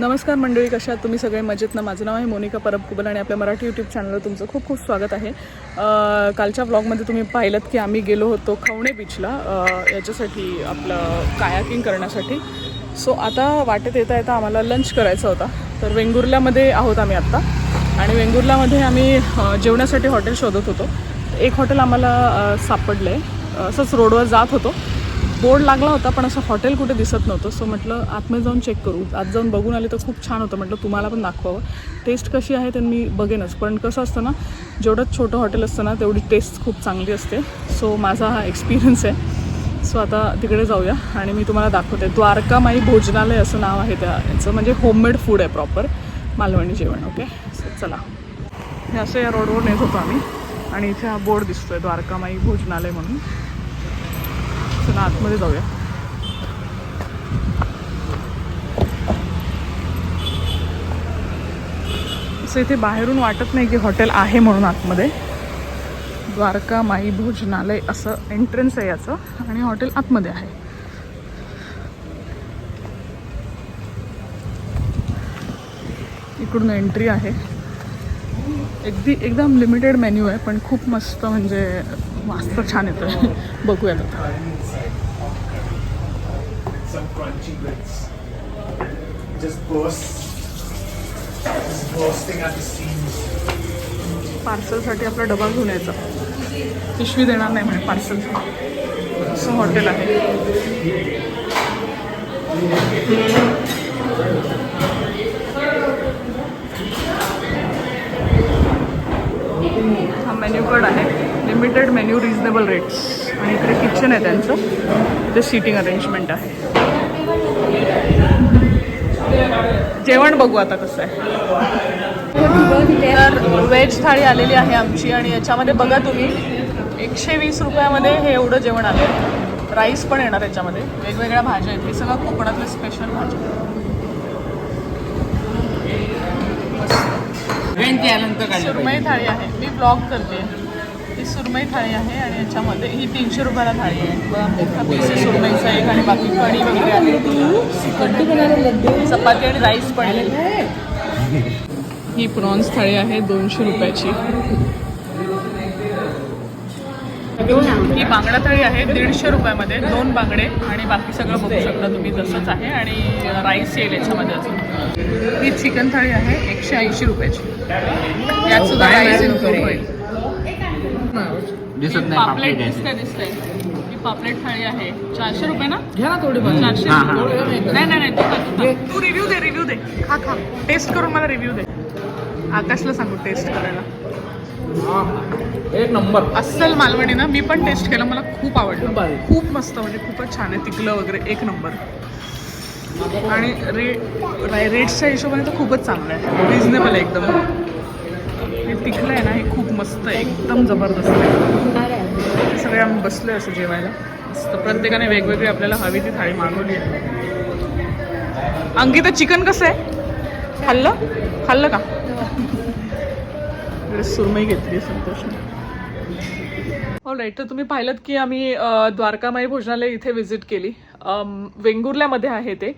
नमस्कार मंडळी कशा तुम्ही सगळे मजेत ना? माझं नाव आहे मोनिका परब कुबल आणि आपल्या मराठी यूट्यूब चॅनलवर तुमचं खूप खूप स्वागत आहे. कालच्या व्लॉगमध्ये तुम्ही पाहिलं की आम्ही गेलो होतो खवणे बीचला याच्यासाठी आपलं कायाकिंग करण्यासाठी. सो आता वाटेत येता येता आम्हाला लंच करायचा होता. तर वेंगुर्ल्यामध्ये आहोत आम्ही आत्ता. आणि वेंगुर्ल्यामध्ये आम्ही जेवणासाठी जेवण्यासाठी हॉटेल शोधत होतो. एक हॉटेल आम्हाला सापडलं आहे असंच रोडवर जात होतो. बोर्ड लागला होता पण असं हॉटेल कुठे दिसत नव्हतं. सो म्हटलं आतमध्ये जाऊन चेक करू. आत जाऊन बघून आले तर खूप छान होतं. म्हटलं तुम्हाला पण दाखवावं. टेस्ट कशी आहे ते मी बघेनच. पण कसं असतं ना जेवढं छोटं हॉटेल असतं ना तेवढी टेस्ट खूप चांगली असते. सो माझा हा एक्सपिरियन्स आहे. सो आता तिकडे जाऊया आणि मी तुम्हाला दाखवते. द्वारकामाई भोजनालय असं नाव आहे त्या याचं म्हणजे होममेड फूड आहे प्रॉपर मालवणी जेवण ओके सो चला. हे असं या रोडवर नेत होतो आम्ही. आणि इथे हा बोर्ड दिसतोय द्वारकामाई भोजनालय म्हणून. चला आतमध्ये जाऊया. असं इथे बाहेरून वाटत नाही की हॉटेल आहे म्हणून आतमध्ये. द्वारका माई भोजनालय असं एंट्रन्स आहे याचं आणि हॉटेल आतमध्ये आहे. इकडून एंट्री आहे. अगदी एकदम लिमिटेड मेन्यू आहे पण खूप मस्त म्हणजे वास्त छान येतं बघूयात आता. Some crunchy bits. Just burst. Just bursting at the seams. पार्सलसाठी आपला डबा घेऊन यायचा. पिशवी देणार नाही म्हणे पार्सल असं हॉटेल आहे. हा मेन्यू कार्ड आहे. लिमिटेड मेन्यू रिजनेबल रेट्स आणि इकडे किचन आहे त्यांचं. इथे सीटिंग अरेंजमेंट आहे. जेवण बघू आता कसं आहे. तर व्हेज थाळी आलेली आहे आमची आणि याच्यामध्ये बघा तुम्ही एकशे वीस रुपयामध्ये हे एवढं जेवण आलं राईस पण येणार याच्यामध्ये. वेगवेगळ्या भाज्या आहेत. हे सगळं कोकणातले स्पेशल भाज्या. सुरमई थाळी आहे. मी ब्लॉग करते. ही सुरमई थाळी आहे आणि याच्यामध्ये ही तीनशे रुपयाला थाळी आहे. सुरमईचा एक आणि बाकी कढी वगैरे आहे. चपाती आणि राईस पण आहे. ही प्रॉन्स थाळी आहे दोनशे रुपयाची. ही बांगडा थाळी आहे दीडशे रुपयामध्ये. दोन बांगडे आणि बाकी सगळं बघू शकता तुम्ही तसंच आहे. आणि राईस येईल याच्यामध्ये अजून. ही चिकन थाळी आहे एकशे ऐंशी रुपयाची. यात सुद्धा राईस इन्क्लूड होईल. दिसत नाही पापलेट दिसते दिसते ही पापलेट थाळी आहे. चारशे रुपये ना? घ्या ना थोडी चारशे हा, हा. नाही नाही नाही तू खा, तू खा. तू रिव्ह्यू दे रिव्ह्यू दे. खा खा. टेस्ट करून मला रिव्ह्यू दे. आकाशला सांगू टेस्ट करायला. एक नंबर. अस्सल मालवणी ना मी पण टेस्ट केलं. मला खूप खूप आवडलं. भारी. खूप मस्त म्हणजे खूपच छान आहे. तिकलं वगैरे एक नंबर. आणि रे रेट्सच्या हिशोबाने तर खूपच चांगलं आहे. रिझनेबल आहे एकदम. तिथलं आहे ना हे खूप मस्त आहे. एकदम जबरदस्त आहे. सगळे आम्ही बसलो असं जेवायला. मस्त. प्रत्येकाने वेगवेगळी आपल्याला हवी ती थाळी मागवली आहे. अंकिता चिकन कसं आहे? खाल्लं? खाल्लं का? सुरमई घेतली संतोषने राईट तर तुम्ही पाहिलं की आम्ही द्वारकामाई भोजनालय इथे व्हिजिट केली. वेंगुर्ल्यामध्ये आहे ते.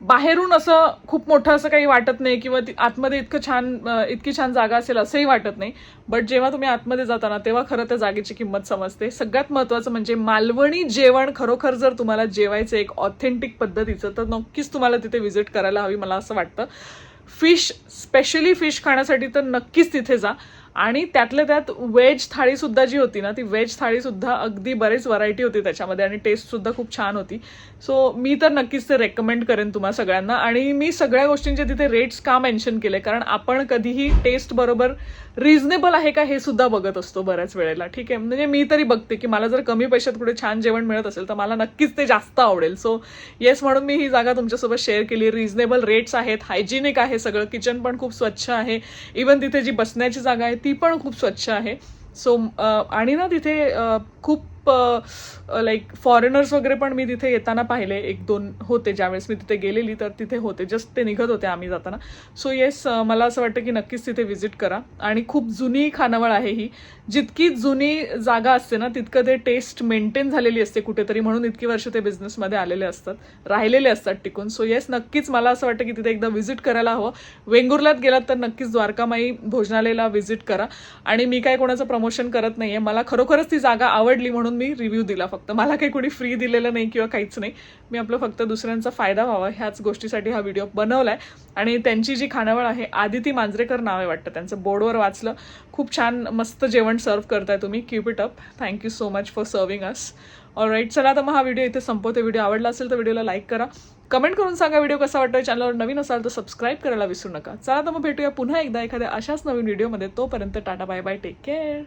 बाहेरून असं खूप मोठं असं काही वाटत नाही किंवा ती आतमध्ये इतकं छान इतकी छान जागा असेल असंही वाटत नाही. बट जेव्हा तुम्ही आतमध्ये जाता ना तेव्हा खरं त्या जागेची किंमत समजते. सगळ्यात महत्त्वाचं म्हणजे मालवणी जेवण खरोखर जर तुम्हाला जेवायचं एक ऑथेंटिक पद्धतीचं तर नक्कीच तुम्हाला तिथे व्हिजिट करायला हवी मला असं वाटतं. फिश स्पेशली फिश खाण्यासाठी तर नक्कीच तिथे जा. आणि त्यातल्या त्यात व्हेज थाळीसुद्धा जी होती ना ती व्हेज थाळीसुद्धा अगदी बरेच व्हरायटी होती त्याच्यामध्ये आणि टेस्टसुद्धा खूप छान होती. सो मी तर नक्कीच ते रेकमेंड करेन तुम्हा सगळ्यांना. आणि मी सगळ्या गोष्टींचे तिथे रेट्स का मेन्शन केले? कारण आपण कधीही टेस्ट बरोबर रिझनेबल आहे का हे सुद्धा बघत असतो बऱ्याच वेळेला. ठीक आहे? म्हणजे मी तरी बघते की मला जर कमी पैशात कुठे छान जेवण मिळत असेल तर मला नक्कीच ते जास्त आवडेल. सो येस म्हणून मी ही जागा तुमच्यासोबत शेअर केली. रिझनेबल रेट्स आहेत हायजिनिक आहे सगळं. किचन पण खूप स्वच्छ आहे. इवन तिथे जी बसण्याची जागा आहे ती पण खूप स्वच्छ आहे. सो आणि ना तिथे खूप खूप लाईक फॉरेनर्स वगैरे पण मी तिथे येताना पाहिले. एक दोन होते ज्यावेळेस मी तिथे गेलेली तर तिथे होते. जस्ट ते निघत होते आम्ही जाताना. सो येस मला असं वाटतं की नक्कीच तिथे व्हिजिट करा. आणि खूप जुनी खानावळ आहे ही. जितकी जुनी जागा असते ना तितकं ते टेस्ट मेंटेन झालेली असते कुठेतरी. म्हणून इतकी वर्ष ते बिझनेसमध्ये आलेले असतात. राहिलेले असतात टिकून. सो येस नक्कीच मला असं वाटतं की तिथे एकदा व्हिजिट करायला हवं. वेंगुर्ल्यात गेलात तर नक्कीच द्वारकामाई भोजनालयाला व्हिजिट करा. आणि मी काय कोणाचं प्रमोशन करत नाही आहे मला खरोखरच ती जागा आवडली म्हणून मी रिव्ह्यू दिला फक्त. मला काही कोणी फ्री दिलेलं नाही किंवा काहीच नाही. मी आपलं फक्त दुसऱ्यांचा फायदा व्हावा ह्याच गोष्टीसाठी हा व्हिडिओ बनवलाय. आणि त्यांची जी खानावळ आहे आदिती मांजरेकर नाव आहे वाटतं. त्यांचं बोर्डवर वाचलं. खूप छान मस्त जेवण सर्व करताय तुम्ही. Keep it up thank you so much for serving us all right चला तर मग हा व्हिडिओ इथे संपवते. व्हिडिओ आवडला असेल तर व्हिडिओला लाईक करा. कमेंट करून सांगा व्हिडिओ कसा वाटतोय. चॅनलवर नवीन असाल तर सबस्क्राईब करायला विसरू नका. चला तर मग भेटूया पुन्हा एकदा एखाद्या अशाच नवीन व्हिडिओमध्ये तोपर्यंत tata bye bye take care